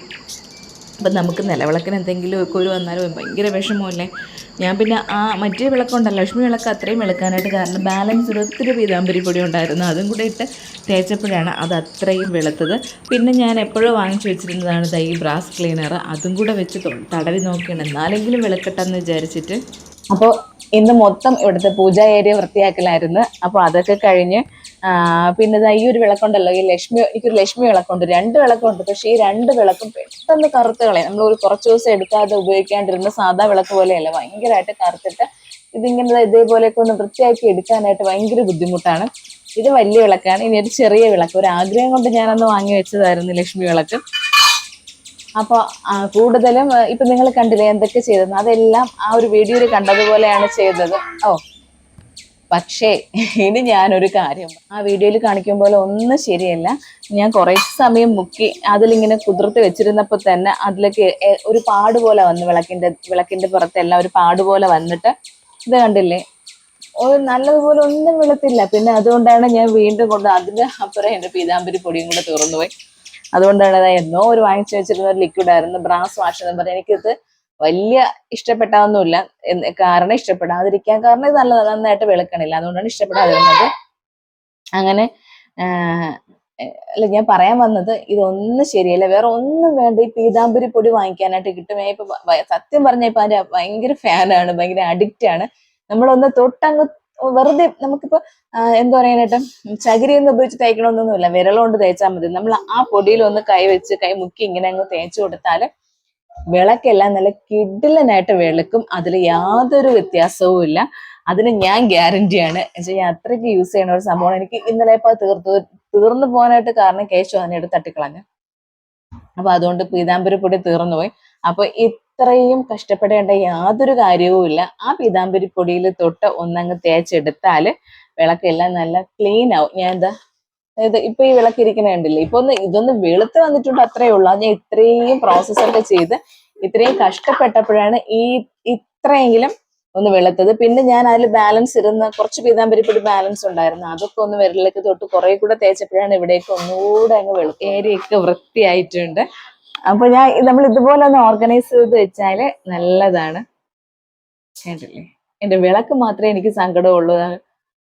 അപ്പം നമുക്ക് നിലവിളക്കിന് എന്തെങ്കിലും ഒക്കെ ഒരു വന്നാലും ഭയങ്കര വിഷമമല്ലേ? ഞാൻ പിന്നെ ആ മറ്റേ വിളക്കുണ്ടല്ലോ ലക്ഷ്മി വിളക്ക് അത്രയും വെളുക്കാനായിട്ട് കാരണം ബാലൻസ് ഒരു ഒത്തിരി പീതാമ്പരി പൊടി ഉണ്ടായിരുന്നു. അതും കൂടെ ഇട്ട് തേച്ചപ്പോഴാണ് അത് അത്രയും വെളുത്തത്. പിന്നെ ഞാൻ എപ്പോഴും വാങ്ങിച്ചു വെച്ചിരുന്നതാണ് ഈ ബ്രാസ് ക്ലീനർ അതും കൂടെ വെച്ച് തടവി നോക്കിയാണ്. എന്നാലെങ്കിലും വെളുക്കട്ടെന്ന് വിചാരിച്ചിട്ട്. അപ്പോൾ ഇന്ന് മൊത്തം ഇവിടുത്തെ പൂജാ ഏരിയ വൃത്തിയാക്കലായിരുന്നു. അപ്പോൾ അതൊക്കെ കഴിഞ്ഞ് പിന്നെ ഈ ഒരു വിളക്കുണ്ടല്ലോ ഈ ലക്ഷ്മി എനിക്കൊരു ലക്ഷ്മി വിളക്കുണ്ട് രണ്ട് വിളക്കുണ്ട് പക്ഷേ ഈ രണ്ട് വിളക്കും പെട്ടെന്ന് കറുത്ത് കളയും. നമ്മൾ ഒരു കുറച്ച് ദിവസം എടുക്കാതെ ഉപയോഗിക്കാണ്ടിരുന്ന സാധാ വിളക്ക് പോലെയല്ല ഭയങ്കരമായിട്ട് കറുത്തിട്ട് ഇതിങ്ങനെ ഇതേപോലെയൊക്കെ ഒന്ന് വൃത്തിയാക്കി എടുക്കാനായിട്ട് ഭയങ്കര ബുദ്ധിമുട്ടാണ്. ഇത് വലിയ വിളക്കാണ് ഇനി ഒരു ചെറിയ വിളക്ക്. ഒരു ആഗ്രഹം കൊണ്ട് ഞാനന്ന് വാങ്ങി വെച്ചതായിരുന്നു ലക്ഷ്മി വിളക്ക്. അപ്പൊ കൂടുതലും ഇപ്പൊ നിങ്ങൾ കണ്ടില്ലേ എന്തൊക്കെ ചെയ്തത് അതെല്ലാം ആ ഒരു വീഡിയോയിൽ കണ്ടതുപോലെയാണ് ചെയ്തത്. ഓ പക്ഷേ ഇനി ഞാനൊരു കാര്യം. ആ വീഡിയോയിൽ കാണിക്കും പോലെ ഒന്നും ശരിയല്ല. ഞാൻ കുറേ സമയം മുക്കി അതിലിങ്ങനെ കുതിർത്ത് വെച്ചിരുന്നപ്പോൾ തന്നെ അതിലേക്ക് ഒരു പാട് പോലെ വന്നു വിളക്കിന്റെ വിളക്കിന്റെ പുറത്തെല്ലാം ഒരു പാട് പോലെ വന്നിട്ട് ഇത് കണ്ടില്ലേ? ഒരു നല്ലതുപോലെ ഒന്നും വിളത്തില്ല. പിന്നെ അതുകൊണ്ടാണ് ഞാൻ വീണ്ടും കൊണ്ട് അതിന് അപ്പുറം എന്റെ പീതാമ്പരി പൊടിയും കൂടെ തീർന്നുപോയി അതുകൊണ്ടാണ് അത് എന്നോ ഒരു വാങ്ങിച്ചു വെച്ചിരുന്ന ഒരു ലിക്വിഡ് ആയിരുന്നു. ബ്രാസ് വാഷ് എന്ന് പറഞ്ഞാൽ എനിക്കിത് വലിയ ഇഷ്ടപ്പെട്ടാവുന്നില്ല എന്ന് കാരണം ഇഷ്ടപ്പെടാതിരിക്കാൻ കാരണം ഇത് നല്ല നന്നായിട്ട് വിളക്കണില്ല. അതുകൊണ്ടാണ് ഇഷ്ടപ്പെടാതിരുന്നത് അങ്ങനെ അല്ല ഞാൻ പറയാൻ വന്നത് ഇതൊന്നും ശരിയല്ല. വേറെ ഒന്നും വേണ്ട. ഈ പീതാംബരി പൊടി വാങ്ങിക്കാനായിട്ട് കിട്ടും. ഇപ്പൊ സത്യം പറഞ്ഞ ഇപ്പൊ അതിന്റെ ഭയങ്കര ഫാനാണ്. ഭയങ്കര അഡിക്റ്റ് ആണ്. നമ്മളൊന്ന് തൊട്ടങ്ങ് വെറുതെ നമുക്കിപ്പോ എന്താ പറയാനായിട്ട് ചകിരി ഒന്നും ഉപയോഗിച്ച് തേക്കണമെന്നൊന്നുമില്ല വിരലുകൊണ്ട് തേച്ചാൽ മതി. നമ്മൾ ആ പൊടിയിൽ ഒന്ന് കൈ വെച്ച് കൈ മുക്കി ഇങ്ങനെ അങ്ങ് തേച്ചു കൊടുത്താൽ വിളക്കെല്ലാം നല്ല കിഡിലനായിട്ട് വിളക്കും. അതിൽ യാതൊരു വ്യത്യാസവും ഇല്ല. അതിന് ഞാൻ ഗ്യാരണ്ടിയാണ് ഞാൻ അത്രയ്ക്ക് യൂസ് ചെയ്യണ ഒരു സംഭവമാണ്. എനിക്ക് ഇന്നലെ ഇപ്പൊ തീർത്തു തീർന്നു പോകാനായിട്ട് കാരണം കേശു അതിനെ എടുത്ത് തട്ടിക്കളഞ്ഞു. അപ്പൊ അതുകൊണ്ട് പീതാംബരിപ്പൊടി തീർന്നു പോയി. അപ്പൊ ഇത്രയും കഷ്ടപ്പെടേണ്ട യാതൊരു കാര്യവും ഇല്ല. ആ പീതാംബരി പൊടിയിൽ തൊട്ട് ഒന്നങ്ങ് തേച്ചെടുത്താൽ വിളക്കെല്ലാം നല്ല ക്ലീൻ ആവും. ഞാൻ എന്താ ഇത് ഇപ്പൊ ഈ വിളക്ക് ഇരിക്കണ കണ്ടില്ലേ? ഇപ്പൊ ഒന്ന് ഇതൊന്ന് വെളുത്ത് വന്നിട്ടുണ്ട് അത്രേ ഉള്ളൂ. അത് ഞാൻ ഇത്രയും പ്രോസസ് ഒക്കെ ചെയ്ത് ഇത്രയും കഷ്ടപ്പെട്ടപ്പോഴാണ് ഈ ഇത്രയെങ്കിലും ഒന്ന് വെളുത്തത്. പിന്നെ ഞാൻ അതിൽ ബാലൻസ് ഇരുന്ന കുറച്ച് പീതാമ്പരിപ്പൊടി ബാലൻസ് ഉണ്ടായിരുന്നു. അതൊക്കെ ഒന്ന് വിരലിലേക്ക് തൊട്ട് കുറെ കൂടെ തേച്ചപ്പോഴാണ് ഇവിടേക്ക് ഒന്നുകൂടെ അങ്ങ് വെളുത്ത് ഏരിയൊക്കെ വൃത്തിയായിട്ടുണ്ട്. അപ്പൊ ഞാൻ നമ്മൾ ഇതുപോലെ ഒന്ന് ഓർഗനൈസ് ചെയ്ത് വെച്ചാൽ നല്ലതാണ്. കേട്ടില്ലേ എന്റെ വിളക്ക് മാത്രമേ എനിക്ക് സങ്കടമുള്ളൂ.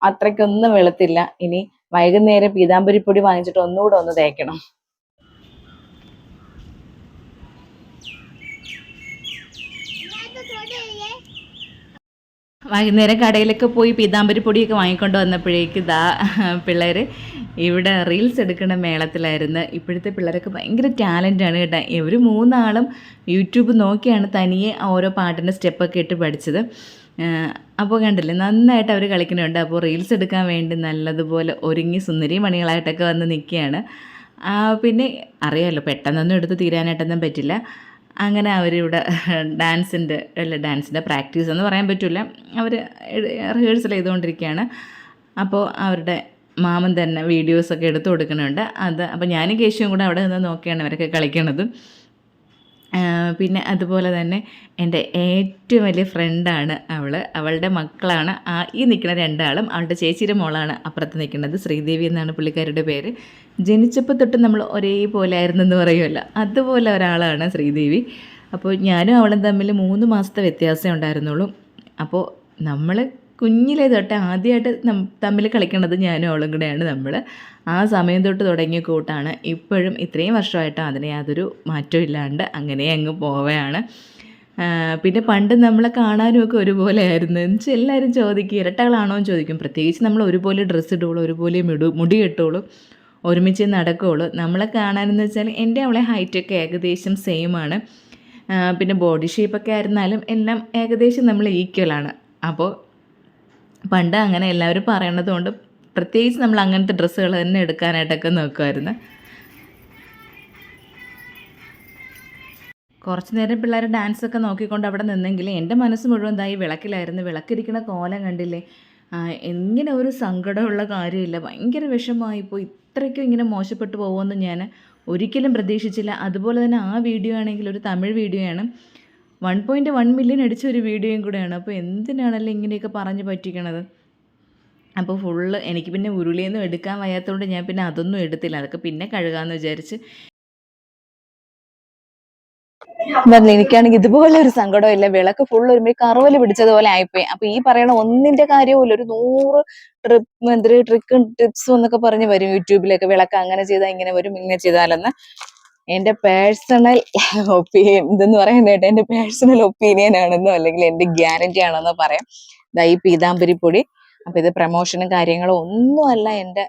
അത്രയ്ക്കൊന്നും വെളുത്തില്ല. ഇനി വൈകുന്നേരം പീതാംബരിപ്പൊടി വാങ്ങിച്ചിട്ട് ഒന്നുകൂടെ ഒന്ന് തേക്കണം. വൈകുന്നേരം കടയിലൊക്കെ പോയി പീതാംബരി പൊടിയൊക്കെ വാങ്ങിക്കൊണ്ട് വന്നപ്പോഴേക്ക് ദാ പിള്ളേർ ഇവിടെ റീൽസ് എടുക്കുന്ന മേളത്തിലായിരുന്നു. ഇപ്പോഴത്തെ പിള്ളേരൊക്കെ ഭയങ്കര ടാലന്റാണ് കേട്ടോ. ഇവർ മൂന്നാളും യൂട്യൂബ് നോക്കിയാണ് തനിയെ ഓരോ പാട്ടിന്റെ സ്റ്റെപ്പൊക്കെ ഇട്ട് പഠിച്ചത്. അപ്പോൾ കണ്ടില്ലേ നന്നായിട്ട് അവർ കളിക്കുന്നുണ്ട്. അപ്പോൾ റീൽസ് എടുക്കാൻ വേണ്ടി നല്ലതുപോലെ ഒരുങ്ങി സുന്ദരി മണികളായിട്ടൊക്കെ വന്ന് നിൽക്കുകയാണ്. പിന്നെ അറിയാമല്ലോ പെട്ടെന്നൊന്നും എടുത്ത് തീരാനായിട്ടൊന്നും പറ്റില്ല. അങ്ങനെ അവരിവിടെ ഡാൻസിന്റെ അല്ല ഡാൻസിന്റെ പ്രാക്ടീസ് എന്ന് പറയാൻ പറ്റില്ല. അവർ റിഹേഴ്സൽ ചെയ്തുകൊണ്ടിരിക്കുകയാണ്. അപ്പോൾ അവരുടെ മാമൻ തന്നെ വീഡിയോസൊക്കെ എടുത്തു കൊടുക്കുന്നുണ്ട്. അത് അപ്പോൾ ഞാനും കേശുവും കൂടെ അവിടെ നിന്ന് നോക്കിയാണ് അവരൊക്കെ കളിക്കണത്. പിന്നെ അതുപോലെ തന്നെ എന്റെ ഏറ്റവും വലിയ ഫ്രണ്ടാണ് അവൾ അവളുടെ മക്കളാണ്. ആ ഈ നിൽക്കുന്ന രണ്ടാളും അവളുടെ ചേച്ചിയുടെ മോളാണ് അപ്പുറത്ത് നിൽക്കുന്നത്. ശ്രീദേവി എന്നാണ് പുള്ളിക്കാരുടെ പേര്. ജനിച്ചപ്പോൾ തൊട്ട് നമ്മൾ ഒരേപോലെ ആയിരുന്നു എന്ന് പറയുമല്ലോ. അതുപോലെ ഒരാളാണ് ശ്രീദേവി. അപ്പോൾ ഞാനും അവളും തമ്മിൽ മൂന്ന് മാസത്തെ വ്യത്യാസമേ ഉണ്ടായിരുന്നുള്ളൂ. അപ്പോൾ നമ്മൾ കുഞ്ഞിലേ തൊട്ട് ആദ്യമായിട്ട് തമ്മിൽ കളിക്കുന്നത് ഞാനും അവളും കൂടെയാണ് നമ്മൾ ആ സമയം തൊട്ട് തുടങ്ങിയ കൂട്ടാണ് ഇപ്പോഴും ഇത്രയും വർഷമായിട്ട് അതിന് യാതൊരു മാറ്റവും ഇല്ലാണ്ട് അങ്ങനെ അങ്ങ് പോവുകയാണ്. പിന്നെ പണ്ട് നമ്മളെ കാണാനും ഒക്കെ ഒരുപോലെ ആയിരുന്നു. എന്നുവെച്ചാൽ എല്ലാവരും ചോദിക്കും ഇരട്ടകളാണോ എന്ന് ചോദിക്കും. പ്രത്യേകിച്ച് നമ്മൾ ഒരുപോലെ ഡ്രസ്സ് ഇടുകയുള്ളൂ ഒരുപോലെ മിടു മുടി കെട്ടുള്ളൂ ഒരുമിച്ച് നടക്കുകയുള്ളൂ നമ്മളെ കാണാനെന്ന് വെച്ചാൽ എന്റെ അവളെ ഹൈറ്റൊക്കെ ഏകദേശം സെയിം ആണ്. പിന്നെ ബോഡി ഷേപ്പൊക്കെ ആയിരുന്നാലും എല്ലാം ഏകദേശം നമ്മൾ ഈക്വലാണ് അപ്പോൾ പണ്ട് അങ്ങനെ എല്ലാവരും പറയണത് കൊണ്ട് പ്രത്യേകിച്ച് നമ്മൾ അങ്ങനത്തെ ഡ്രസ്സുകൾ തന്നെ എടുക്കാനായിട്ടൊക്കെ നോക്കുമായിരുന്നു കുറച്ച് നേരം പിള്ളേർ ഡാൻസൊക്കെ നോക്കിക്കൊണ്ട് അവിടെ നിന്നെങ്കിൽ എന്റെ മനസ്സ് മുഴുവൻ ഇതായി വിളക്കിലായിരുന്നു. വിളക്കിരിക്കുന്ന കോലം കണ്ടില്ലേ? എങ്ങനെ ഒരു സങ്കടമുള്ള കാര്യമില്ല. ഭയങ്കര വിഷമമായിപ്പോൾ ഇത്രയ്ക്കും ഇങ്ങനെ മോശപ്പെട്ടു പോകുമെന്ന് ഞാൻ ഒരിക്കലും പ്രതീക്ഷിച്ചില്ല. അതുപോലെ തന്നെ ആ വീഡിയോ ആണെങ്കിൽ ഒരു തമിഴ് വീഡിയോ ആണ്. വൺ പോയിന്റ് വൺ മില്യൺ അടിച്ച ഒരു വീഡിയോയും കൂടെയാണ്. അപ്പോൾ എന്തിനാണല്ലോ ഇങ്ങനെയൊക്കെ പറഞ്ഞ് പറ്റിക്കണത്? അപ്പോൾ ഫുള്ള് എനിക്ക് പിന്നെ ഉരുളിയൊന്നും എടുക്കാൻ വയ്യാത്തതുകൊണ്ട് ഞാൻ പിന്നെ അതൊന്നും എടുത്തില്ല. അതൊക്കെ പിന്നെ കഴുകാമെന്ന് വിചാരിച്ച്. എനിക്കാണെങ്കിൽ ഇതുപോലെ ഒരു സങ്കടം ഇല്ല. വിളക്ക് ഫുൾ ഒരുമിച്ച് കറുവൽ പിടിച്ചതുപോലെ ആയിപ്പോയി. അപ്പൊ ഈ പറയണ ഒന്നിന്റെ കാര്യവുമില്ല. ഒരു നൂറ് ട്രിപ്പ് എന്തൊരു ട്രിക്കും ടിപ്സും എന്നൊക്കെ പറഞ്ഞ് വരും യൂട്യൂബിലൊക്കെ. വിളക്ക് അങ്ങനെ ചെയ്താൽ ഇങ്ങനെ വരും ഇങ്ങനെ ചെയ്താലെന്ന് എന്റെ പേഴ്സണൽ ഒപ്പീനിയൻ ഇതെന്ന് പറയുന്നത് എന്റെ പേഴ്സണൽ ഒപ്പീനിയൻ ആണെന്നോ അല്ലെങ്കിൽ എന്റെ ഗ്യാരണ്ടി ആണെന്നോ പറയാം. ദാ ഈ പീതാംബരി പൊടി. അപ്പൊ ഇത് പ്രമോഷനും കാര്യങ്ങളും ഒന്നുമല്ല എന്റെ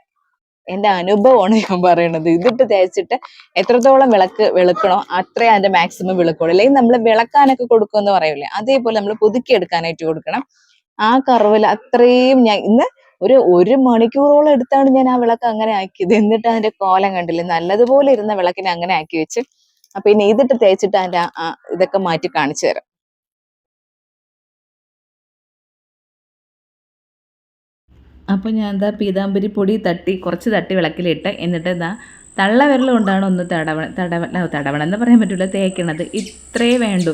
എന്റെ അനുഭവമാണ് ഞാൻ പറയണത്. ഇതിട്ട് തേച്ചിട്ട് എത്രത്തോളം വിളക്ക് വെളുക്കണോ അത്രേ അതിന്റെ മാക്സിമം വെളുക്കുള്ളൂ. അല്ലെങ്കിൽ നമ്മൾ വിളക്കാനൊക്കെ കൊടുക്കുമെന്ന് പറയൂലേ അതേപോലെ നമ്മൾ പുതുക്കി എടുക്കാനായിട്ട് കൊടുക്കണം. ആ കറവിൽ അത്രയും ഞാൻ ഇന്ന് ഒരു ഒരു മണിക്കൂറോളം എടുത്താണ് ഞാൻ ആ വിളക്ക് അങ്ങനെ ആക്കിയത്. എന്നിട്ട് അതിന്റെ കോലം കണ്ടില്ല? നല്ലതുപോലെ ഇരുന്ന വിളക്കിനെ അങ്ങനെ ആക്കി വെച്ച് അപ്പൊ ഇനി ഇതിട്ട് തേച്ചിട്ട് അതിന്റെ ഇതൊക്കെ മാറ്റി കാണിച്ചു തരാം. അപ്പോൾ ഞാൻ എന്താ പീതാംബരി പൊടി തട്ടി കുറച്ച് തട്ടി വിളക്കിലിട്ട് എന്നിട്ട് എന്താ തള്ള വിരലുകൊണ്ടാണ് ഒന്ന് തടവ തടവ തടവണ എന്ന് പറയാൻ പറ്റില്ല തേക്കണത്. ഇത്രേ വേണ്ടു.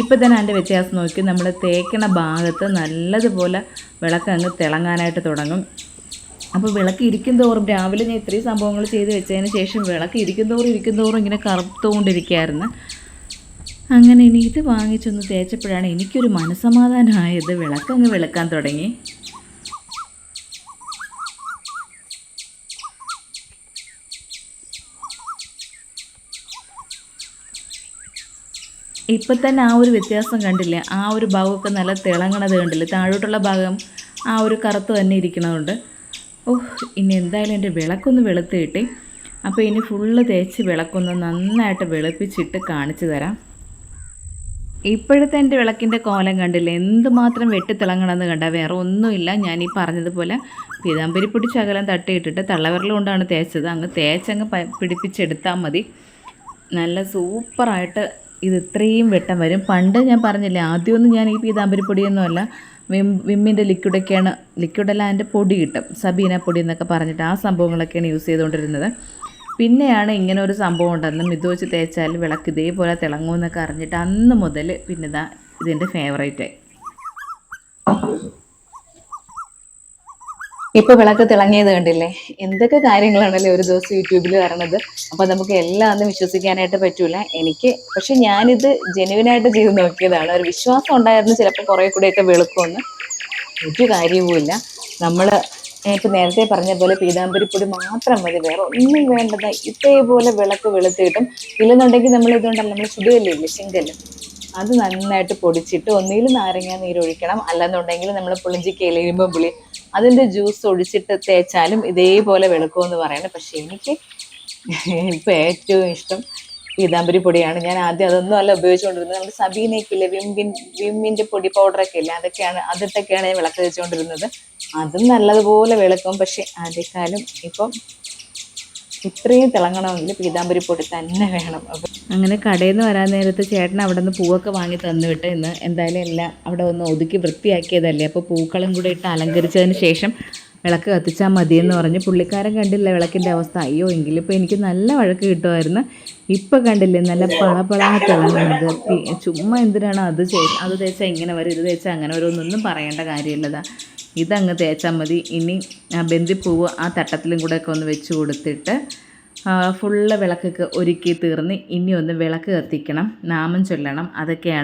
ഇപ്പം തന്നെ അതിന്റെ വ്യത്യാസം നോക്കി നമ്മൾ തേക്കണ ഭാഗത്ത് നല്ലതുപോലെ വിളക്ക് അങ്ങ് തിളങ്ങാനായിട്ട് തുടങ്ങും. അപ്പോൾ വിളക്ക് ഇരിക്കും തോറും രാവിലെ ഞാൻ ഇത്രയും സംഭവങ്ങൾ ചെയ്ത് വെച്ചതിന് ശേഷം വിളക്ക് ഇരിക്കും തോറും ഇരിക്കും തോറും ഇങ്ങനെ കറുത്തുകൊണ്ടിരിക്കുകയായിരുന്നു അങ്ങനെ ഇനി ഇത് വാങ്ങിച്ചൊന്ന് തേച്ചപ്പോഴാണ് എനിക്കൊരു മനസമാധാനമായത് വിളക്കങ്ങ് വിളക്കാൻ തുടങ്ങി. ഇപ്പം തന്നെ ആ ഒരു വ്യത്യാസം കണ്ടില്ലേ? ആ ഒരു ഭാഗമൊക്കെ നല്ല തിളങ്ങണത് കണ്ടില്ലേ? താഴോട്ടുള്ള ഭാഗം ആ ഒരു കറുത്ത് തന്നെ ഇരിക്കണതുകൊണ്ട് ഓഹ് ഇനി എന്തായാലും എന്റെ വിളക്കൊന്ന് വെളുത്ത് കിട്ടി. അപ്പോൾ ഇനി ഫുള്ള് തേച്ച് വിളക്കൊന്ന് നന്നായിട്ട് വെളുപ്പിച്ചിട്ട് കാണിച്ചു തരാം. ഇപ്പോഴത്തെ എന്റെ വിളക്കിന്റെ കോലം കണ്ടില്ലേ? എന്തുമാത്രം വെട്ടിത്തിളങ്ങണമെന്ന് കണ്ട? വേറെ ഒന്നുമില്ല. ഞാൻ ഈ പറഞ്ഞതുപോലെ പീതാമ്പരി പിടിച്ച് അകലം തട്ടിയിട്ടിട്ട് തള്ളവിരൽ കൊണ്ടാണ് തേച്ചത്. അങ്ങ് തേച്ചങ്ങ് പിടിപ്പിച്ചെടുത്താൽ മതി. നല്ല സൂപ്പറായിട്ട് ഇത് ഇത്രയും വെട്ടം വരും. പണ്ട് ഞാൻ പറഞ്ഞില്ലേ ആദ്യമൊന്നും ഞാൻ ഈ പീതാമ്പരിപ്പൊടിയൊന്നുമല്ല വിം വിമ്മിന്റെ ലിക്വിഡൊക്കെയാണ് ലിക്വിഡല്ല അതിന്റെ പൊടി കിട്ടും. സബീന പൊടി എന്നൊക്കെ പറഞ്ഞിട്ട് ആ സംഭവങ്ങളൊക്കെയാണ് യൂസ് ചെയ്തുകൊണ്ടിരുന്നത്. പിന്നെയാണ് ഇങ്ങനെ ഒരു സംഭവം ഉണ്ടെന്നും ഇത് വെച്ച് തേച്ചാൽ വിളക്ക് ഇതേപോലെ തിളങ്ങുമെന്നൊക്കെ അറിഞ്ഞിട്ട് അന്ന് മുതൽ പിന്നെ ഇതാ ഇതിന്റെ ഫേവറേറ്റായി ഇപ്പൊ വിളക്ക് തിളങ്ങിയത് കണ്ടില്ലേ? എന്തൊക്കെ കാര്യങ്ങളാണല്ലേ ഒരു ദിവസം യൂട്യൂബിൽ വരണത് അപ്പൊ നമുക്ക് എല്ലാം ഒന്നും വിശ്വസിക്കാനായിട്ട് പറ്റൂല. എനിക്ക് പക്ഷെ ഞാനിത് ജെനുവിനായിട്ട് ചെയ്ത് നോക്കിയതാണ്. ഒരു വിശ്വാസം ഉണ്ടായിരുന്നു ചിലപ്പോൾ കുറെ കൂടെയൊക്കെ വെളുക്കുമെന്ന്. ഒരു കാര്യവുമില്ല. നമ്മൾ ഇപ്പൊ നേരത്തെ പറഞ്ഞ പോലെ പീതാമ്പരിപ്പൊടി മാത്രം മതി. വേറെ ഒന്നും വേണ്ടത്. ഇതേപോലെ വിളക്ക് വെളുത്തിട്ടും. ഇല്ലെന്നുണ്ടെങ്കിൽ നമ്മൾ ഇതുകൊണ്ടല്ല നമ്മൾ ചുടുകല്ലേ ശിങ്കൽ അത് നന്നായിട്ട് പൊടിച്ചിട്ട് ഒന്നിൽ നാരങ്ങ നീരൊഴിക്കണം അല്ലെന്നുണ്ടെങ്കിൽ നമ്മൾ പുളിഞ്ചിക്കയിൽ ഇരുമ്പം പുളി അതിന്റെ ജ്യൂസ് ഒഴിച്ചിട്ട് തേച്ചാലും ഇതേപോലെ വെളുക്കുമെന്ന് പറയണം. പക്ഷേ എനിക്ക് ഇപ്പോൾ ഏറ്റവും ഇഷ്ടം പീതാമ്പരി പൊടിയാണ്. ഞാൻ ആദ്യം അതൊന്നും അല്ല ഉപയോഗിച്ചുകൊണ്ടിരുന്നത്. നമ്മുടെ സബീനയ്ക്കില്ലേ വിംബിൻ വിമ്മിന്റെ പൊടി പൗഡറൊക്കെ ഇല്ല? അതൊക്കെയാണ് അതിട്ടൊക്കെയാണ് ഞാൻ വിളക്ക് വെച്ചുകൊണ്ടിരുന്നത് അതും നല്ലതുപോലെ വിളക്കും. പക്ഷേ അതേക്കാളും ഇപ്പം ഇത്രയും തിളങ്ങണമെങ്കിൽ പീതാംബരി പൊടി തന്നെ വേണം. അപ്പം അങ്ങനെ കടയിൽ നിന്ന് വരാൻ നേരത്ത് ചേട്ടൻ അവിടെ നിന്ന് പൂവൊക്കെ വാങ്ങി തന്നു വിട്ട് ഇന്ന് എന്തായാലും എല്ലാം അവിടെ ഒന്ന് ഒതുക്കി വൃത്തിയാക്കിയതല്ലേ. അപ്പോൾ പൂക്കളും കൂടെ ഇട്ട് അലങ്കരിച്ചതിന് ശേഷം വിളക്ക് കത്തിച്ചാൽ മതിയെന്ന് പറഞ്ഞ് പുള്ളിക്കാരൻ കണ്ടില്ല വിളക്കിന്റെ അവസ്ഥ. അയ്യോ എങ്കിലും ഇപ്പോൾ എനിക്ക് നല്ല വഴക്ക് കിട്ടുമായിരുന്നു. ഇപ്പം കണ്ടില്ലേ നല്ല പളപളാ തിളങ്ങുന്നത്. ചുമ്മാ എന്തിനാണ് അത് ചെയ്ത് അത് തേച്ചാൽ ഇങ്ങനെ വരും ഇത് തേച്ചാൽ അങ്ങനെ വരും എന്നൊന്നും പറയേണ്ട കാര്യമില്ലതാ. ഇതങ്ങ് തേച്ചാൽ മതി. ഇനി ബന്ദിപ്പൂവ് ആ തട്ടത്തിലും കൂടെ ഒക്കെ ഒന്ന് വെച്ച് കൊടുത്തിട്ട് ഫുള്ള് വിളക്കൊക്കെ ഒരുക്കി തീർന്ന് ഇനി ഒന്ന് വിളക്ക് കത്തിക്കണം. നാമം ചൊല്ലണം. അതൊക്കെയാണ്